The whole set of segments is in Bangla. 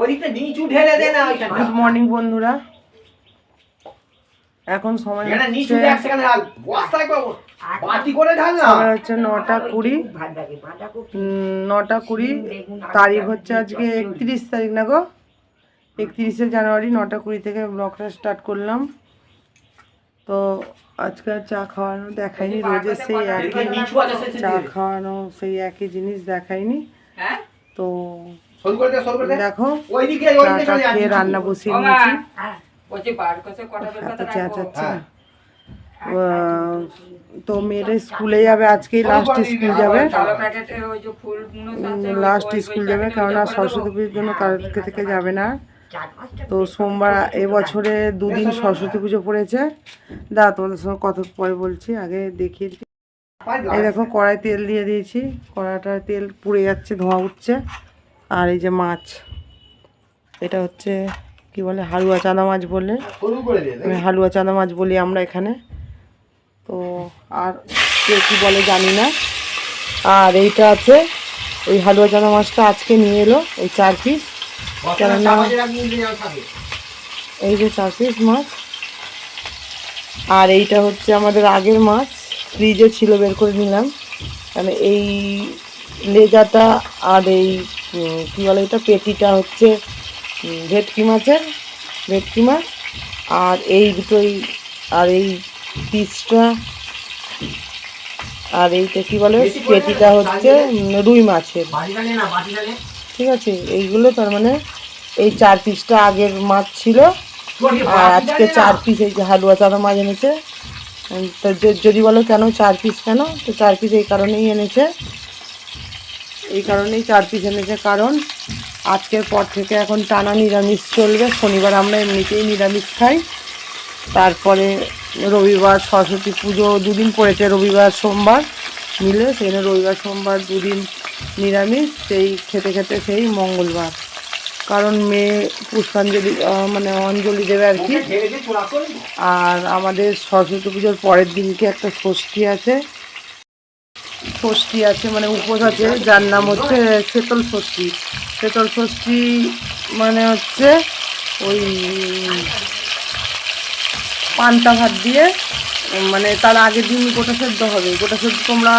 ওইদিকটা নিচু ঢেলে দে না ওইখানে। গুড মর্নিং বন্ধুরা। এখন সময় নিচু করে ঢাল না। হচ্ছে নটা কুড়ি। নটা কুড়ি। তারিখ হচ্ছে আজকে একত্রিশ তারিখ না গো? একত্রিশে জানুয়ারি নটা কুড়ি থেকে ব্লগটা স্টার্ট করলাম। তো আজকে চা খাওয়ানো দেখাইনি রোজের সেই একই চা খাওয়ানো সেই একই জিনিস দেখাইনি। হ্যাঁ? তো দেখো ওইদিকে ওইদিকে চাটা খেয়ে রান্না বসিয়ে নিয়েছি হ্যাঁ কথা হ্যাঁ। তো মেয়েরা স্কুলে যাবে আজকেই লাস্ট স্কুল যাবে। কালো প্যাকেটে ওই যে ফুলগুলো আছে লাস্ট স্কুল যাবে কেননা সরস্বতী পুজোর জন্য কালকে থেকে যাবে না। তো সোমবার এবছরে দুদিন সরস্বতী পুজো পড়েছে। দা তোমাদের সঙ্গে কত পরে বলছি আগে দেখিয়ে। এই দেখো কড়াই তেল দিয়ে দিয়েছি। কড়াটায় তেল পুড়ে যাচ্ছে ধোঁয়া উঠছে। আর এই যে মাছ এটা হচ্ছে কি বলে হালুয়া চাঁদা মাছ বলে। হালুয়া চাঁদা মাছ বলি আমরা এখানে। তো আর কে কী বলে জানি না। আর এইটা আছে ওই হালুয়া চাঁদা মাছটা আজকে নিয়ে এলো এই চার পিস। কেননা- এই যে চার পিস মাছ। আর এইটা হচ্ছে আমাদের আগের মাছ ফ্রিজে ছিল বের করে নিলাম। মানে এই লেজাটা আর এই কী বলে এটা পেটিটা হচ্ছে ভেটকি মাছের ভেটকি মাছ। আর এই দুটোই আর এই পিসটা আর এইটা কি বলে পেটিটা হচ্ছে রুই মাছের। ঠিক আছে এইগুলো তার মানে এই চার পিসটা আগের মাছ ছিল। আর আজকে চার পিস এই যে হালুয়া চাঁদা মাছ এনেছে। তো যদি বলো কেন চার পিস কেন তো চার পিস এই কারণেই এনেছে। এই কারণেই চার পিস এনেছে কারণ, আজকের পর থেকে এখন টানা নিরামিষ চলবে, শনিবার আমরা এমনিতেই নিরামিষ খাই। তারপরে রবিবার সরস্বতী পুজো দুদিন পড়েছে, রবিবার, সোমবার মিলে সেখানে রবিবার, সোমবার দুদিন নিরামিষ, সেই খেতে খেতে সেই মঙ্গলবার। কারণ মেয়ে পুষ্পাঞ্জলি মানে অঞ্জলি দেবে আর কি। আর আমাদের সরস্বতী পুজোর পরের দিনকে একটা ষষ্ঠী আছে। ষষ্ঠী আছে মানে উপোস আছে, যার নাম হচ্ছে শীতল ষষ্ঠী। শীতল ষষ্ঠী মানে হচ্ছে ওই পান্তা ভাত দিয়ে মানে তার আগের দিন গোটা সেদ্ধ হবে। গোটা সেদ্ধ তোমরা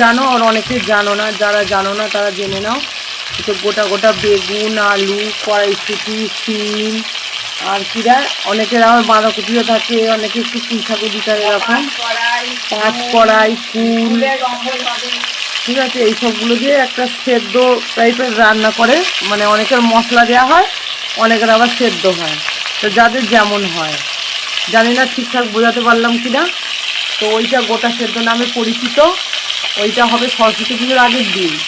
জানো, আর অনেকে জানো না, যারা জানো না তারা জেনে নাও। তো গোটা গোটা বেগুন, আলু, কড়াইশুটি, শিম আর কি দেয় অনেকের আবার বাঁধাকপিও থাকে, অনেকে একটু পুঁই শাকও দিতে এরকম। পাঁচ কড়াই, ফুল। ঠিক আছে এই সবগুলো দিয়ে একটা সেদ্ধ টাইপের রান্না করে। মানে অনেকের মশলা দেওয়া হয়, অনেকের আবার সেদ্ধ হয়। তো যাদের যেমন হয়। জানি না ঠিকঠাক বোঝাতে পারলাম কি না তো ওইটা গোটা সেদ্ধ নামে পরিচিত। ওইটা হবে সরস্বতী পুজোর আগের দিন।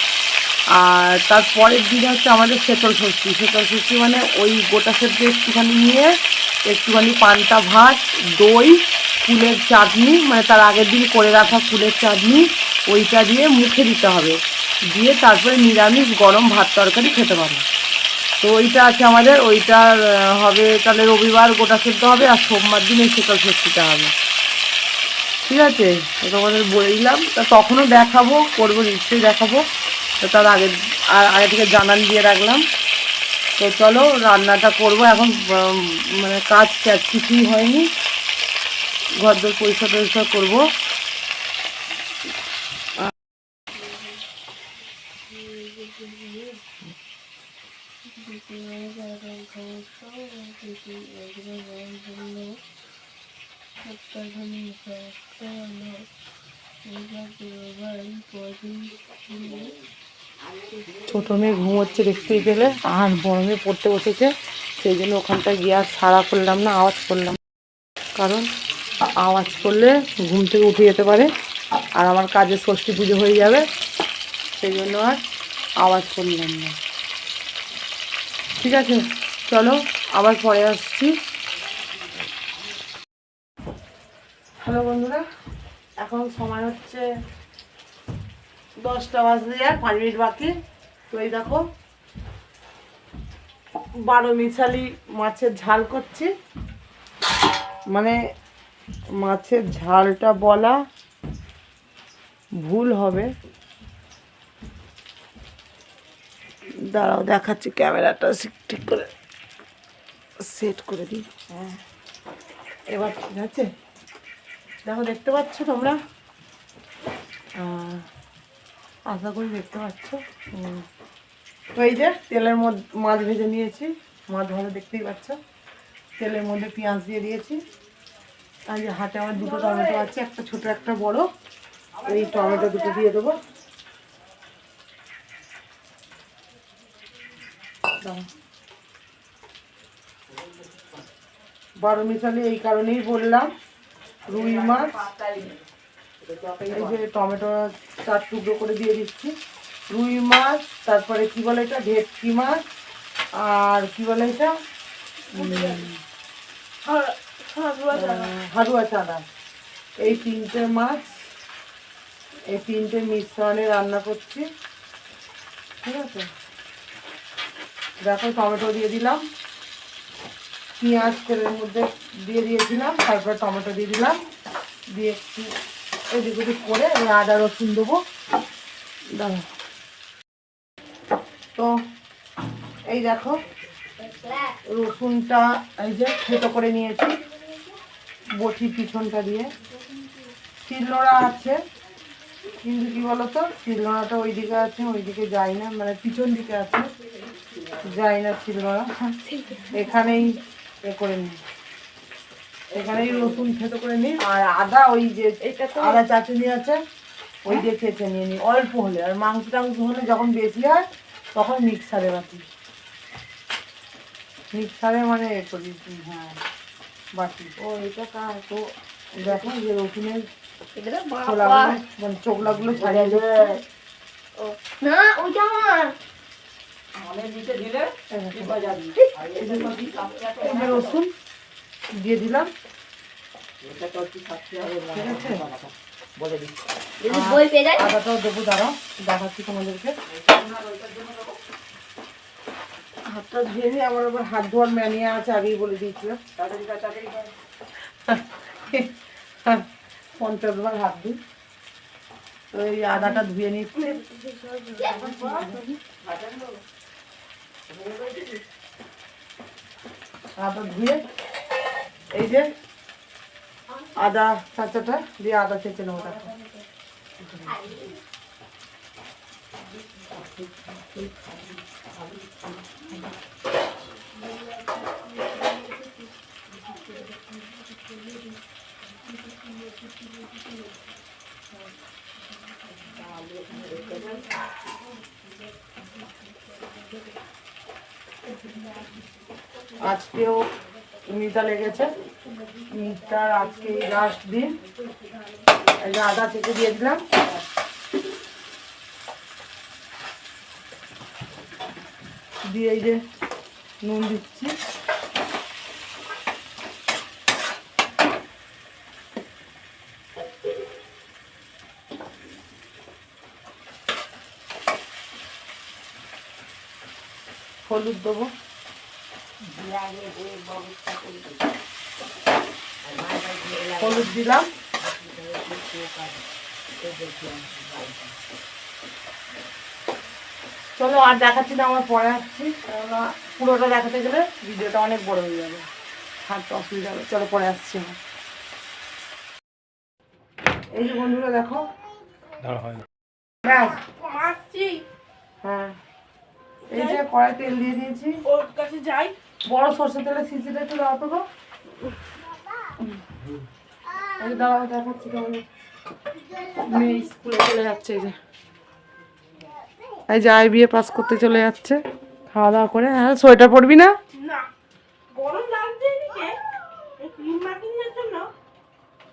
আর তার পরের দিন হচ্ছে আমাদের শেতল ষষ্ঠী। শেতল ষষ্ঠী মানে ওই গোটা সেদ্ধ একটুখানি নিয়ে একটুখানি পান্তা, ভাত, দই, ফুলের চাটনি মানে তার আগের দিন করে রাখা ফুলের চাটনি, ওইটা দিয়ে মুখে দিতে হবে। দিয়ে তারপরে নিরামিষ গরম ভাত তরকারি খেতে পারবে। তো ওইটা আছে আমাদের ওইটার হবে তাহলে রবিবার গোটা সেদ্ধ হবে আর সোমবার দিন এই শেতল ষষ্ঠীটা হবে। ঠিক আছে? তোমাদের বলে দিলাম। তা তখনও দেখাবো, করব, নিশ্চয়ই দেখাবো। তো তার আগে, আর আগে থেকে জানান দিয়ে রাখলাম। তো চলো, রান্নাটা করব এখন মানে কাজ কাজ কিছুই হয়নি। ঘর দর পরিষ্কার টরিষ্কার করব। ছোট মেয়ে ঘুমোচ্ছে দেখতেই পেলে আর বড় মেয়ে পড়তে বসেছে। সেই জন্য ওখানটায় গিয়ে আর সাড়া করলাম না, আওয়াজ করলাম। কারণ আওয়াজ করলে ঘুম থেকে উঠে যেতে পারে, আর আমার কাজে ষষ্ঠী পুজো হয়ে যাবে, সেই জন্য আর আওয়াজ করলাম না। ঠিক আছে, চলো, আবার পরে আসছি। হ্যালো বন্ধুরা, এখন সময় হচ্ছে দশটা বাজতে যায় পাঁচ মিনিট বাকি। তো এই দেখো, বারো মিশালি মাছের ঝাল করছি। মানে মাছের ঝালটা বলা ভুল হবে। দাঁড়াও, দেখাচ্ছি ক্যামেরাটা ঠিক করে, সেট করে দিই। হ্যাঁ এবার ঠিক আছে? দেখো, দেখতে পাচ্ছ তোমরা? আশা করি দেখতে পাচ্ছ। তো এই যে তেলের মধ্যে মাছ ভেজে নিয়েছি। মাছ ভাজা দেখতেই পাচ্ছ। তেলের মধ্যে পেঁয়াজ দিয়ে দিয়েছি। আর যে হাতে আমার দুটো টমেটো আছে, একটা ছোট, একটা বড়। এই টমেটো দুটো দিয়ে দেবো। বারো মিশালি এই কারণেই বললাম, রুই মাছ। এই যে টমেটো চার টুকরো করে দিয়ে দিচ্ছি। রুই মাছ তারপরে কি বলে এটা? ভেটকি মাছ আর কি বলে এটা? হারুয়া চানা। এই তিনটে মাছ এই তিনটে মিশ্রণে রান্না করছি। ঠিক আছে? দেখো টমেটো দিয়ে দিলাম। পেঁয়াজ তেলের মধ্যে দিয়ে দিয়েছিলাম তারপর টমেটো দিয়ে দিলাম। দিয়ে একটু এদিক ওদিক করে আমি আদা রসুন দেবো। দাঁড়াও। তো এই দেখো রসুনটা এই যে থেতো করে নিয়েছি বটি পিছনটা দিয়ে। শিলনোড়া আছে কিন্তু কি বলতো শিলনোড়াটা ওইদিকে আছে ওইদিকে যাই না মানে পিছন দিকে আছে। যাই না শিলনোড়া। এখানেই এ করে নিই এখানেই রসুন থেতো করে নিই আর আদা ওই যে আদা চাটনি আছে ওই দিয়ে চেঁচে নিয়ে নিই অল্প হলে। আর মাংস টাংস হলে যখন বেশি হয় তখন মিক্সারে বাটি। মিক্সারে মানে এ করি হ্যাঁ বাটি। ও এটা কার? তো দেখো যে রসুনের মানে চোখলাগুলো ছাড়িয়ে যাচ্ছে না ওইটা আমার। অনেক নিচে দিলে টিপা যাবি। আর এই যে সবই কাঁচা তো এই যে রসুন। দিয়ে দিলাম। আদাটাও দেবো দাঁড়াও দেখাচ্ছি তোমাদেরকে। হাতটা ধুয়ে নিয়ে আমার আবার হাত ধোয়ার ম্যানিয়া আছে আগেই বলে দিয়েছিলাম। পঞ্চাশ বার হাত দিই তো এই আদাটা ধুয়ে নিচ্ছি আদা ধুয়ে এই যে আদা চাচাটা দিয়ে আদা চেঁচে নেব দেখো আজকেও মিতা লেগেছে। মিতার আজকে লাস্ট দিন। আদা চেটে দিয়ে দিলাম। দিয়ে এই যে নুন দিচ্ছি। হলুদ দেবো। হলুদ দিলাম। চলো আর দেখাচ্ছি না আমার পরে আসছি। কেননা পুরোটা দেখাতে গেলে ভিডিওটা অনেক বড় হয়ে যাবে। হাঁটতে অসুবিধা হবে। চলো পরে আসছি আমার। এই যে বন্ধুরা দেখো। ব্যাস। হ্যাঁ। এই যে কড়াই তেল দিয়ে দিয়েছি। ওর কাছে যাই। বড় সর্ষে তেলের শিশিটা একটু দাও তো গো। এই দাঁড়াও দেখাচ্ছি তোমাদের। মেয়ে স্কুলে চলে যাচ্ছে এই যে। এই যে আই বিয়ে পাস করতে চলে যাচ্ছে। খাওয়া দাওয়া করে। হ্যাঁ সোয়েটার পরবি না?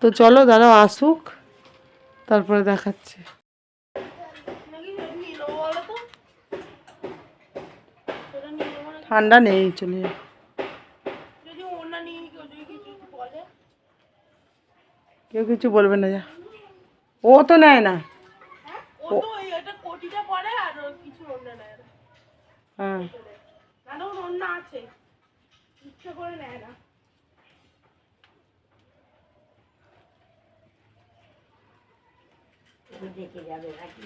তো চলো দাঁড়াও আসুক। তারপরে দেখাচ্ছি। ঠান্ডা নেই চলে কেউ কিছু বলে? কেউ কিছু বলবে না যা। ও তো নেয় না। ও ওই একটা কোটিটা পরে আর ওর কিছু অন্য নেয় না। হ্যাঁ। না তো আছে। ইচ্ছা করে নেয় না। দেখে যাবে নাকি?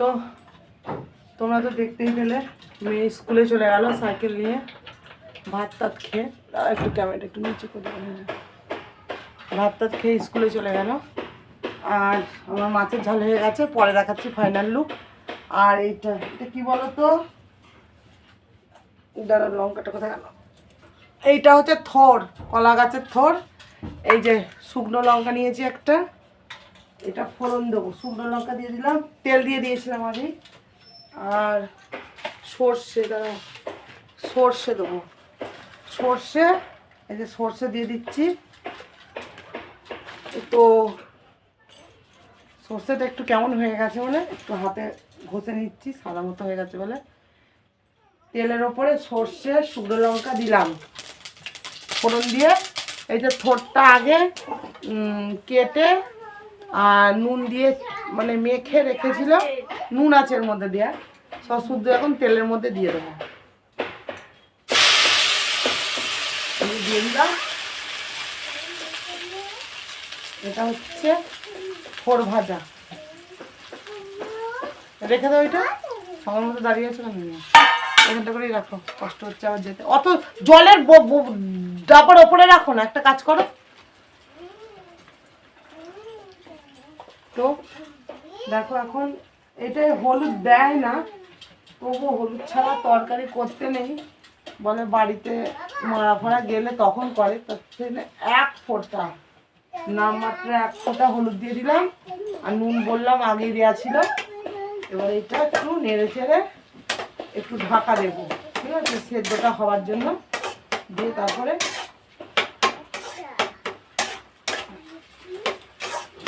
তো তোমরা তো দেখতেই পেলে, মেয়ে স্কুলে চলে গেল সাইকেল নিয়ে, ভাত টাত খেয়ে একটু ক্যামেরাটা একটু নিচে করে। ভাত টাত খেয়ে স্কুলে চলে গেল। আর আমার মাছের ঝাল হয়ে গেছে, পরে দেখাচ্ছি ফাইনাল লুক আর এইটা, এটা কি বলো তো দাঁড়া লঙ্কাটা কোথায় গেল? এইটা হচ্ছে থর, কলা গাছের থর। এই যে শুকনো লঙ্কা নিয়েছি একটা। এটা ফোড়ন দেবো। শুকনো লঙ্কা দিয়ে দিলাম, তেল দিয়ে দিয়েছিলাম আমি। আর সর্ষে সর্ষে দেবো। সর্ষে, এই যে সর্ষে দিয়ে দিচ্ছি। তো সর্ষেটা একটু কেমন হয়ে গেছে বলে একটু হাতে ঘষে নিচ্ছি, সাদা মতো হয়ে গেছে বলে। তেলের ওপরে সর্ষে, শুকনো লঙ্কা দিলাম। ফোড়ন দিয়ে, এই যে থোরটা আগে কেটে আর নুন দিয়ে মানে মেখে রেখেছিল নুন আছে মধ্যে দেওয়া সব শুদ্ধ এখন তেলের মধ্যে দিয়ে দেবো। দিয়ে এটা হচ্ছে ফোর ভাজা। রেখে দাও এটা। সবার মতো দাঁড়িয়ে আছে কেন? এখানটা করেই রাখো। কষ্ট হচ্ছে আবার যেতে। অত জলের ডাবার ওপরে রাখো না। একটা কাজ করো। তো দেখো এখন এটাই হলুদ দেয় না তবু হলুদ ছাড়া তরকারি করতে নেই। বলে বাড়িতে মারা ফাড়া গেলে তখন করে, তার জন্য এক ফোঁটা, নামমাত্র এক ফোঁটা হলুদ দিয়ে দিলাম। আর নুন বললাম আগেই দেওয়া ছিল। এবার এটা একটু নেড়ে চেড়ে একটু ঢাকা দেবো, ঠিক আছে? সেদ্ধটা হওয়ার জন্য। দিয়ে তারপরে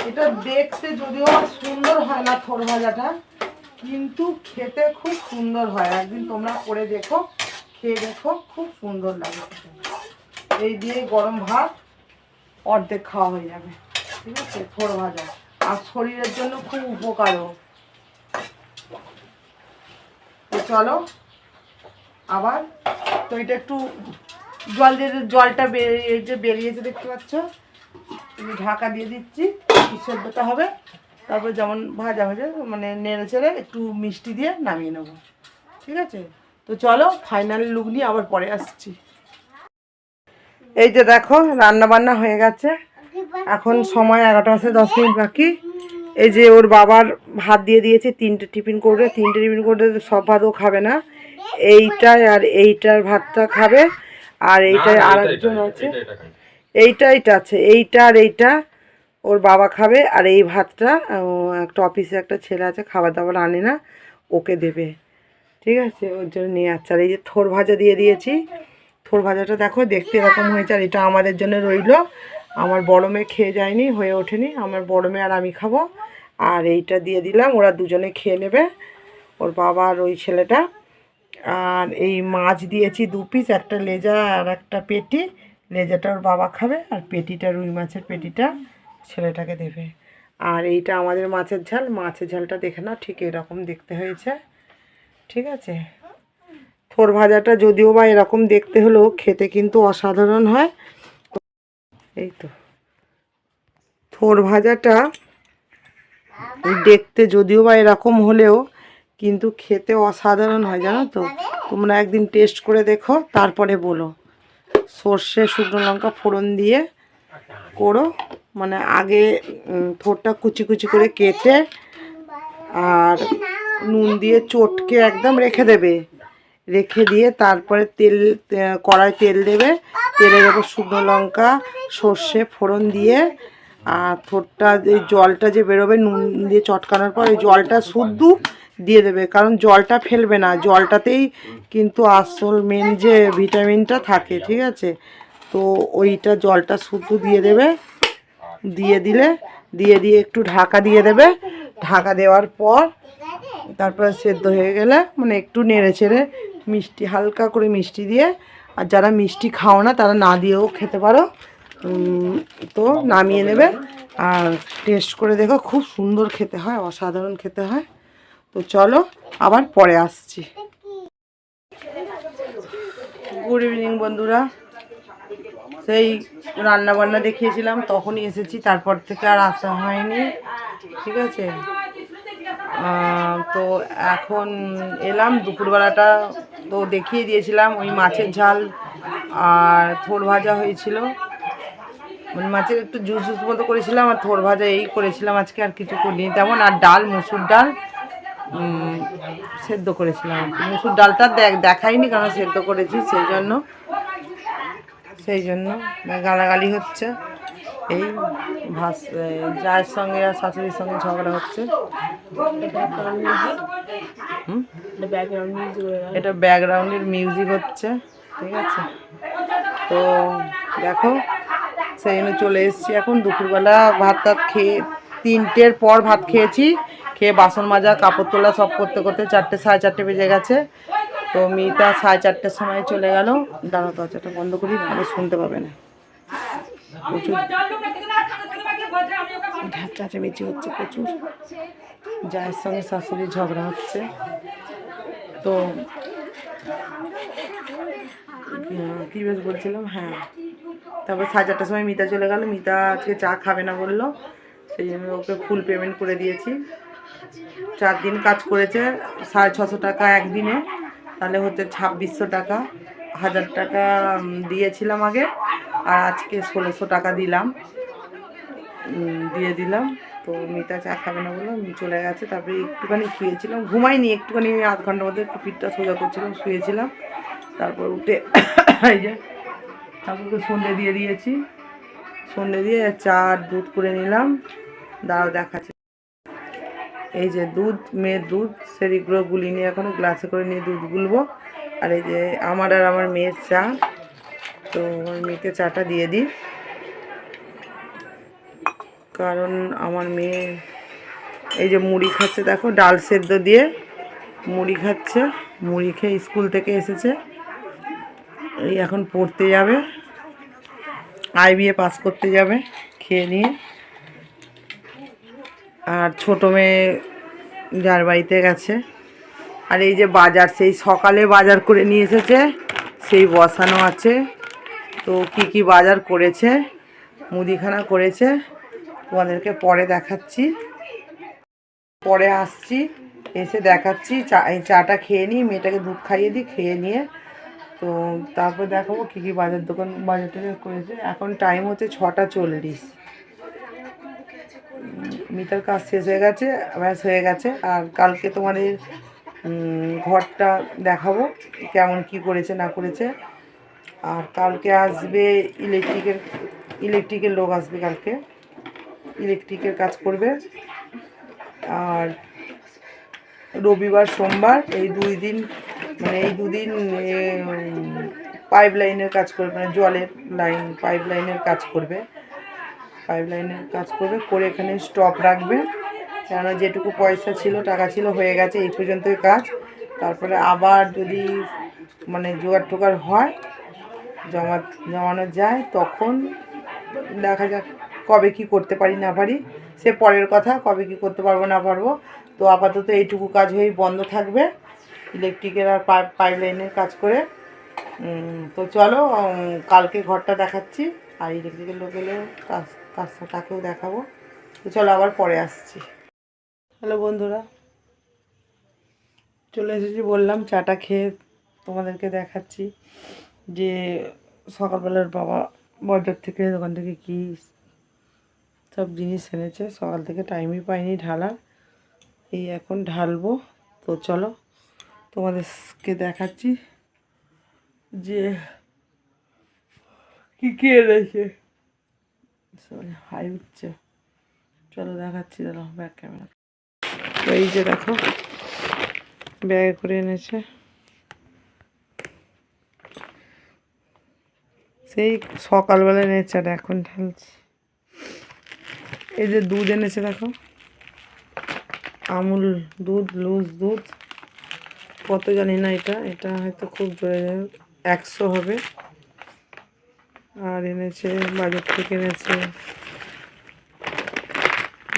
এটা দেখতে যদিও সুন্দর হয় না থোর ভাজাটা কিন্তু খেতে খুব সুন্দর হয়। একদিন তোমরা করে দেখো, খেয়ে দেখো, খুব সুন্দর লাগে এই দিয়ে গরম ভাত অর্ধেক খাওয়া হয়ে যাবে, ঠিক আছে? থোর ভাজা আর শরীরের জন্য খুব উপকারও। তো চলো, আবার, তো এটা একটু জল দিয়ে, জলটা বেরিয়ে যে বেরিয়েছে দেখতে পাচ্ছ? আমি ঢাকা দিয়ে দিচ্ছি সেদ্ধটা হবে। তারপর যেমন ভাজা ভাজা মানে নেড়ে চেড়ে একটু মিষ্টি দিয়ে নামিয়ে নেব। ঠিক আছে? তো চলো ফাইনাল লুক নিয়ে আবার পরে আসছি। এই যে দেখো রান্না বান্না হয়ে গেছে। এখন সময় এগারোটা বাজে দশ মিনিট বাকি। এই যে ওর বাবার ভাত দিয়ে দিয়েছে তিনটে টিফিন করবে। তিনটে টিফিন করলে সব ভাতও খাবে না। এইটাই আর এইটার ভাতটা খাবে। আর এইটাই আর একজন আছে। এইটা এইটা আছে। এইটা আর এইটা ওর বাবা খাবে আর এই ভাতটা একটা অফিসে একটা ছেলে আছে, খাবার দাবার আনে না, ওকে দেবে। ঠিক আছে? ওর জন্য নিয়ে যাচ্ছে আর এই যে থোর ভাজা দিয়ে দিয়েছি। থোর ভাজাটা দেখো, দেখতে এরকম হয়েছে। আর এটা আমাদের জন্য রইল। আমার বড় মেয়ে খেয়ে যায়নি, হয়ে ওঠেনি। আমার বড় মেয়ে আর আমি খাব। আর এইটা দিয়ে দিলাম, ওরা দুজনে খেয়ে নেবে, ওর বাবা আর ওই ছেলেটা। আর এই মাছ দিয়েছি দু পিস একটা লেজা আর একটা পেটি। লেজাটা ওর বাবা খাবে আর পেটিটা, রুই মাছের পেটিটা ছেলেটাকে দেবে। আর এইটা আমাদের মাছের ঝাল, মাছের ঝালটা দেখে না ঠিক এরকম দেখতে হয়েছে। ঠিক আছে? থোর ভাজাটা যদিও বা এরকম দেখতে হলেও খেতে কিন্তু অসাধারণ হয়। এই তো। থোর ভাজাটা দেখতে যদিও বা এরকম হলেও কিন্তু খেতে অসাধারণ হয়, জানো তো? তোমরা একদিন টেস্ট করে দেখো, তারপরে বলো। সর্ষে, শুকনো লঙ্কা ফোড়ন দিয়ে করো। মানে আগে থোরটা কুচি কুচি করে কেটে আর নুন দিয়ে চটকে একদম রেখে দেবে। রেখে দিয়ে তারপরে তেল কড়াই তেল দেবে। তেলের ওপর শুকনো লঙ্কা, সর্ষে ফোড়ন দিয়ে আর থোরটা জলটা যে বেরোবে নুন দিয়ে চটকানোর পর, এই জলটা শুদ্ধ দিয়ে দেবে, কারণ জলটা ফেলবে না। জলটাতেই কিন্তু আসল মেন যে ভিটামিনটা থাকে, ঠিক আছে? তো ওইটা জলটা শুদ্ধ দিয়ে দেবে। দিয়ে দিলে, দিয়ে দিয়ে একটু ঢাকা দিয়ে দেবে। ঢাকা দেওয়ার পর তারপরে সেদ্ধ হয়ে গেলে মানে একটু নেড়ে ছেড়ে মিষ্টি, হালকা করে মিষ্টি দিয়ে, আর যারা মিষ্টি খাও না, তারা না দিয়েও খেতে পারো। তো নামিয়ে নেবে। আর টেস্ট করে দেখো, খুব সুন্দর খেতে হয়, অসাধারণ খেতে হয়। তো চলো, আবার পরে আসছি। গুড ইভিনিং বন্ধুরা। সেই রান্না বান্না দেখিয়েছিলাম, তখনই এসেছি, তারপর থেকে আর আসা হয়নি। ঠিক আছে? তো এখন এলাম, দুপুরবেলাটা তো দেখিয়ে দিয়েছিলাম, ওই মাছের ঝাল আর থোর ভাজা হয়েছিল। মানে মাছের একটু জুস জুস মতো করেছিলাম, আর থোর ভাজা এই করেছিলাম আজকে, আর কিছু করিনি। তেমন আর ডাল, মুসুর ডাল সেদ্ধ করেছিলাম। মুসুর ডালটা দেখ, দেখাইনি কারণ সেদ্ধ করেছি সেই জন্য সেই জন্য গালাগালি হচ্ছে। এই ভাস যার সঙ্গে আর শাশুড়ির সঙ্গে ঝগড়া হচ্ছে? এটা ব্যাকগ্রাউন্ডের মিউজিক হচ্ছে, ঠিক আছে? তো দেখো, সেই জন্য চলে এসেছি এখন দুপুরবেলা ভাত টাত খেয়ে তিনটের পর ভাত খেয়েছি। খেয়ে বাসন মাজা কাপড় তোলা সব করতে করতে চারটে সাড়ে চারটে বেজে গেছে। তো মেয়েটা সাড়ে চারটের সময় চলে গেল। দাঁড়া দরজাটা বন্ধ করি ভালো শুনতে পাবে না। প্রচুর। চাচামেচি হচ্ছে প্রচুর। জায়ের সঙ্গে শাশুড়ির ঝগড়া হচ্ছে। তো উম, কি বেশ বলছিলাম? হ্যাঁ। তারপর সাড়ে চারটার সময় মিতা চলে গেল। মিতা আজকে চা খাবে না বলল। সেই জন্য ওকে ফুল পেমেন্ট করে দিয়েছি। চার দিন কাজ করেছে, সাড়ে ছশো টাকা একদিনে। তাহলে হচ্ছে ছাব্বিশশো টাকা, হাজার টাকা দিয়েছিলাম আগে, আর আজকে ষোলোশো টাকা দিলাম। দিয়ে দিলাম। তো মিতা চা খাবে না বলল চলে গেছে। তারপরে একটুখানি শুয়েছিলাম। ঘুমাইনি, একটুখানি আধ ঘণ্টার মধ্যে একটু পিঠটা সোজা করছিলাম, শুয়েছিলাম। তারপর উঠে এই যে ঠাকুরকে সন্ধে দিয়ে দিয়েছি। সন্ধে দিয়ে চা দুধ করে নিলাম। দাঁড়াও দেখাচ্ছি। এই যে দুধ, মেয়ের দুধ সেরিগুলো গুলি নিয়ে এখনও গ্লাসে করে নিয়ে দুধ গুলবো। আর এই যে আমার আর আমার মেয়ের চা। তো আমার মেয়েকে চাটা দিয়ে দিই। কারণ আমার মেয়ে এই যে মুড়ি খাচ্ছে, দেখো ডাল সেদ্ধ দিয়ে মুড়ি খাচ্ছে। মুড়ি খেয়ে স্কুল থেকে এসেছে। এই এখন পড়তে যাবে। আইবিএ পাস করতে যাবে, খেয়ে নিয়ে। আর ছোটো মেয়ে যার বাড়িতে গেছে। আর এই যে বাজার, সেই সকালে বাজার করে নিয়ে এসেছে, সেই বসানো আছে। তো কি কি বাজার করেছে, মুদিখানা করেছে, তোমাদেরকে পরে দেখাচ্ছি। পরে আসছি, এসে দেখাচ্ছি, চা চাটা খেয়ে নিই, মেয়েটাকে দুধ খাইয়ে দিই, খেয়ে নিয়ে। তো তারপর দেখাবো কী কী বাজার দোকান, বাজার টাজার করেছে। এখন টাইম হচ্ছে ছটা চল্লিশ। মিটার কাজ শেষ হয়ে গেছে, ব্যাস হয়ে গেছে। আর কালকে তোমাদের ঘরটা দেখাবো, কেমন কি করেছে, না করেছে। আর কালকে আসবে ইলেকট্রিকের ইলেকট্রিকের লোক আসবে কালকে। ইলেকট্রিকের কাজ করবে। আর রবিবার, সোমবার, এই দুই দিন মানে এই দুদিন পাইপ লাইনের কাজ করবে মানে জলের লাইন পাইপ লাইনের কাজ করবে। পাইপ লাইনের কাজ করবে, করে এখানে স্টপ রাখবে। কেননা যেটুকু পয়সা ছিল, টাকা ছিল, হয়ে গেছে, এই পর্যন্তই কাজ। তারপরে আবার যদি মানে জোগাড় টোগাড় হয়, জমা, জমানো যায়, তখন দেখা যাক কবে কি করতে পারি না পারি। সে পরের কথা, কবে কি করতে পারব না পারব। তো আপাতত এইটুকু কাজ হয়েই বন্ধ থাকবে ইলেকট্রিকের আর পাইপ লাইনের কাজ করে। তো চলো কালকে ঘরটা দেখাচ্ছি, আর ইলেকট্রিকের লোক কাজ কাজটা তাকেও দেখাবো চলো আবার পরে আসছি। হ্যালো বন্ধুরা, চলে এসেছি বললাম চাটা খেয়ে তোমাদেরকে দেখাচ্ছি যে সকালবেলার বাবা বাজার থেকে দোকান থেকে কি সব জিনিস এনেছে। সকাল থেকে টাইমই পাইনি ঢালার, এই এখন ঢালবো। তো চলো তোমাদেরকে দেখাচ্ছি যে কি কি এনেছে। হাই উঠছে চলো দেখাচ্ছি দাঁড়া ব্যাক ক্যামেরা এই যে দেখো ব্যাগে করে এনেছে। সেই সকালবেলা এনেছে আর এখন ঢালছি। এই যে দুধ এনেছে দেখো। আমুল দুধ, লুজ দুধ। কত জানি না এটা এটা হয়তো খুব জোরে একশো হবে। আর এনেছে, বাজার থেকে এনেছে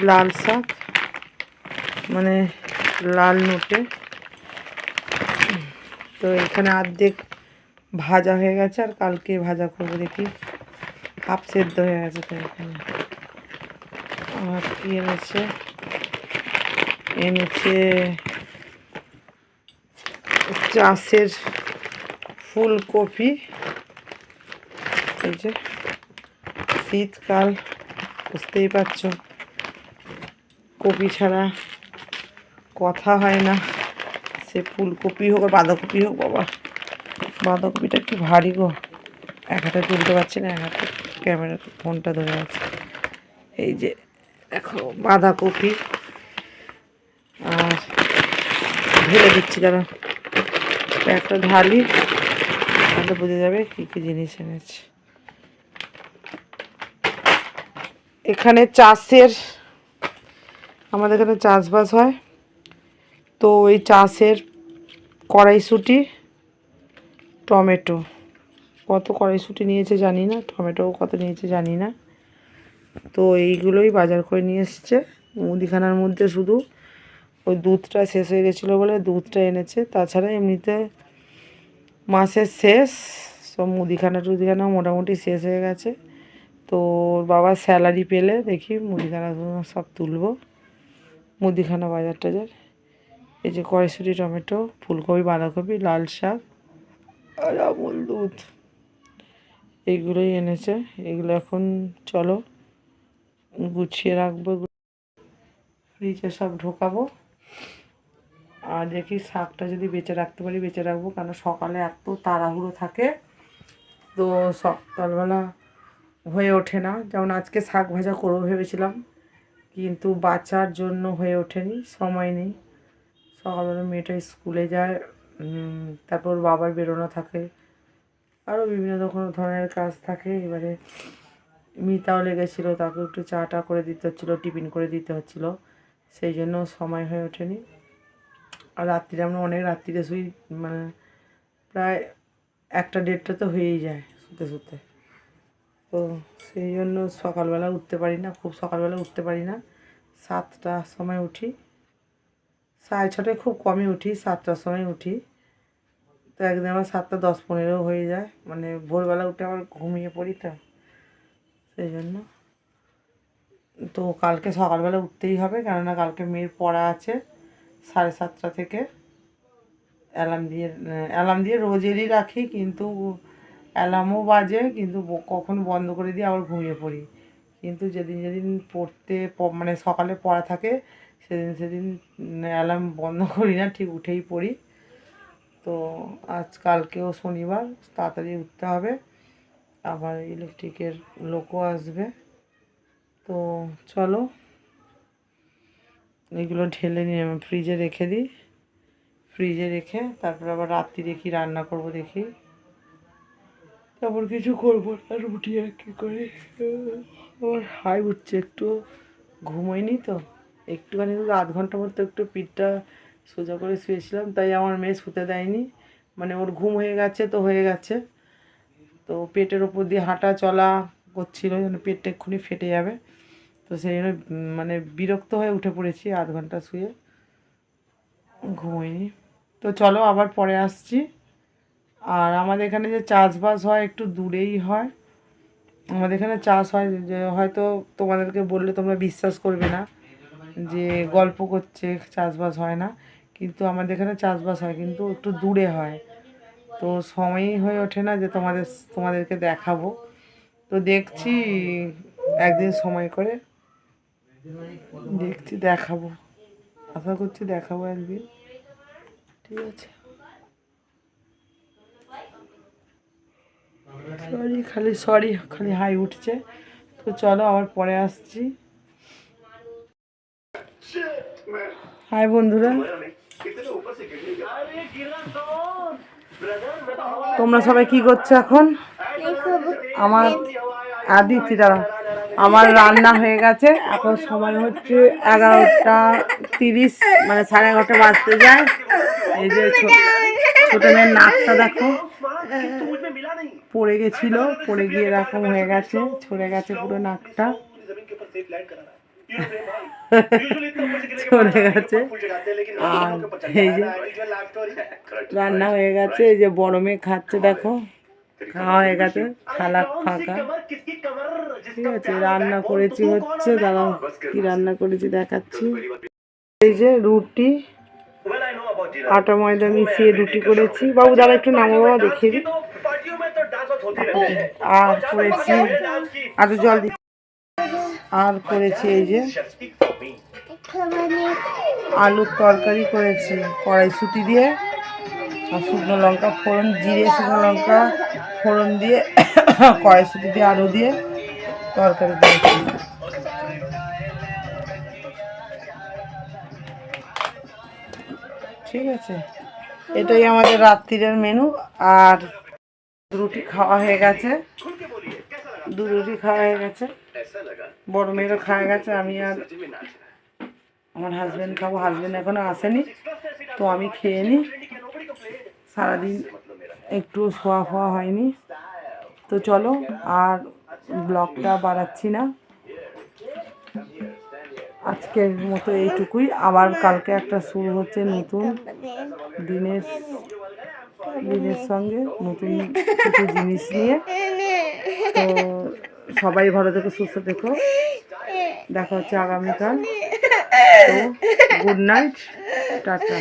লাল শাক মানে লাল নোটে। তো এখানে অর্ধেক ভাজা হয়ে গেছে আর কালকে ভাজা করব দেখি। হাফ সেদ্ধ হয়ে গেছে তো এখানে। আর কি এনেছে? এনেছে চাষের ফুলকপি এই যে শীতকাল, বুঝতেই পারছ। কপি ছাড়া কথা হয় না। সে ফুলকপি হোক আর বাঁধাকপি হোক, বাবা। বাঁধাকপিটা কি ভারী গো। এক হাতে তুলতে পারছি না, এক হাতে ক্যামেরা ফোনটা ধরে আছে। এই যে, দেখো, বাঁধাকপি। আর ঢেলে দিচ্ছি দাঁড়া একটা ঢালি, তাহলে বোঝা যাবে কী কী জিনিস এনেছে। এখানে চাষের, আমাদের এখানে চাষবাস হয়। তো ওই চাষের কড়াইশুঁটি, টমেটো। কত কড়াইশুঁটি নিয়েছে জানি না টমেটো কত নিয়েছে জানি না। তো এইগুলোই বাজার করে নিয়ে এসছে। মুদিখানার মধ্যে শুধু ওই দুধটা শেষ হয়ে গেছিল বলে দুধটা এনেছে। তাছাড়া এমনিতে মাসের শেষ, সব মুদিখানা টুদিখানা মোটামুটি শেষ হয়ে গেছে। তো ওর বাবা স্যালারি পেলে দেখি মুদিখানা সব তুলবো। মুদিখানা বাজার টাজার। এই যে কড়াইশুটি, টমেটো, ফুলকপি, বাঁধাকপি, লাল শাক আর আমুল দুধ। এইগুলোই এনেছে। এগুলো এখন চলো গুছিয়ে রাখব। ফ্রিজে সব ঢোকাবো। আর দেখি শাকটা যদি বেঁচে রাখতে পারি বেঁচে রাখব। কারণ সকালে এত তাড়াহুড়ো থাকে। তো সকালবেলা হয়ে ওঠে না। যেমন আজকে শাক ভাজা করব ভেবেছিলাম, কিন্তু বাচ্চার জন্য হয়ে ওঠেনি, সময় নেই। সকালবেলা মেয়েটা স্কুলে যায় তারপর বাবার বেরোনো থাকে আরও বিভিন্ন রকম ধরনের কাজ থাকে। এবারে মিতাও লেগেছিলো, তাকে একটু চা টা করে দিতে হচ্ছিল, টিফিন করে দিতে হচ্ছিল, সেই জন্য সময় হয়ে ওঠেনি। আর রাত্রিরে আমরা অনেক রাত্রিরে শুই মানে প্রায় একটা দেড়টা তো হয়েই যায় শুতে শুতে। তো সেই জন্য সকালবেলা উঠতে পারি না, খুব সকালবেলা উঠতে পারি না। সাতটার সময় উঠি। সাড়ে ছটায় খুব কমই উঠি, সাতটার সময় উঠি। তো একদিন আবার সাতটা দশ পনেরো হয়ে যায় মানে ভোরবেলা উঠে আবার ঘুমিয়ে পড়ি তো। সেই জন্য। তো কালকে সকালবেলা উঠতেই হবে, কেননা কালকে মেয়ের পড়া আছে সাড়ে সাতটা থেকে। অ্যালার্ম দিয়ে অ্যালার্ম দিয়ে রোজেরই রাখি, কিন্তু অ্যালার্মও বাজে, কিন্তু কখন বন্ধ করে দিয়ে আবার ঘুমিয়ে পড়ি। কিন্তু যেদিন যেদিন পড়তে মানে সকালে পড়া থাকে, সেদিন সেদিন অ্যালার্ম বন্ধ করি না, ঠিক উঠেই পড়ি। তো আজ কালকেও শনিবার, তাড়াতাড়ি উঠতে হবে। আবার ইলেকট্রিকের লোকও আসবে। তো চলো, এগুলো ঢেলে নিয়ে ফ্রিজে রেখে দিই। ফ্রিজে রেখে তারপর আবার রাত্রি দেখি, রান্না করব দেখি। তারপর কিছু করব না রুটি আর কি করে। আমার হাই উঠছে, একটু ঘুমোয়নি তো। একটুখানি আধ ঘণ্টা মতো একটু পিঠটা সোজা করে শুয়েছিলাম, তাই আমার মেয়ে শুতে দেয়নি। মানে ওর ঘুম হয়ে গেছে তো হয়ে গেছে। তো পেটের ওপর দিয়ে হাঁটা চলা করছিল, যেন পেটটা এক্ষুনি ফেটে যাবে। তো সেই জন্য মানে বিরক্ত হয়ে উঠে পড়েছি আধ ঘণ্টা শুয়ে। ঘুমোইনি তো চলো আবার পরে আসছি। আর আমাদের এখানে যে চাষবাস হয় একটু দূরেই হয়। আমাদের এখানে চাষ হয় যে হয়তো তোমাদেরকে বললে তোমরা বিশ্বাস করবে না যে গল্প করছে, চাষবাস হয় না। কিন্তু আমাদের এখানে চাষবাস হয়, কিন্তু একটু দূরে হয়। তো সময়ই হয়ে ওঠে না যে তোমাদের, তোমাদেরকে দেখাবো। তো দেখছি, একদিন সময় করে দেখছি, দেখাবো। আশা করছি দেখাবো একদিন। ঠিক আছে। সরি খালি সরি খালি হাই উঠছে। তো চলো, আবার পরে আসছি। হাই বন্ধুরা। তোমরা সবাই কি করছ এখন? আমার আর দিচ্ছি দাঁড়া আমার রান্না হয়ে গেছে। এখন সময় হচ্ছে এগারোটা তিরিশ মানে সাড়ে এগারোটা বাজতে যায়। এই যে ছোট মেয়ের নাকটা দেখো। পড়ে গেছিল, পড়ে গিয়ে এরকম হয়ে গেছে ছড়ে গেছে পুরো নাকটা। ছড়ে গেছে। আর এই যে রান্না হয়ে গেছে, এই যে বড় মেয়ে খাচ্ছে, দেখো। খাওয়া হয়ে গেছে, থালা ফাঁকা। ঠিক আছে, রান্না করেছি হচ্ছে দাঁড়াও কি রান্না করেছি দেখাচ্ছি। এই যে রুটি, আটা ময়দা মিশিয়ে রুটি করেছি। বাবু, দাদা একটু নামো বাবা, দেখিয়ে দিই। আর করেছি, আরও জল দিচ্ছি আর করেছি এই যে আলুর তরকারি করেছি, কড়াইশুটি দিয়ে, আর শুকনো লঙ্কা, ফোড়ন, জিরে, শুকনো লঙ্কা, ফোড়ন দিয়ে, কড়াইশুটি দিয়ে, আলু দিয়ে তরকারি করেছি। ঠিক আছে, এটাই আমাদের রাত্রিরের মেনু আর রুটি খাওয়া হয়ে গেছে। দু রুটি খাওয়া হয়ে গেছে। বড় মেয়েরও খাওয়া গেছে। আমি আর আমার হাজব্যান্ড খাব। হাজব্যান্ড এখনও আসেনি। তো আমি খেয়ে নিই সারাদিন একটু শোয়া ফোয়া হয়নি। তো চলো, আর ব্লগটা বাড়াচ্ছি না। আজকের মতো এইটুকুই। আবার কালকে একটা শুরু হচ্ছে নতুন দিনের দিনের সঙ্গে নতুন কিছু জিনিস নিয়ে। তো সবাই ভালো থেকো, সুস্থ থেকো। দেখা হচ্ছে আগামীকাল। তো গুড নাইট টাটা।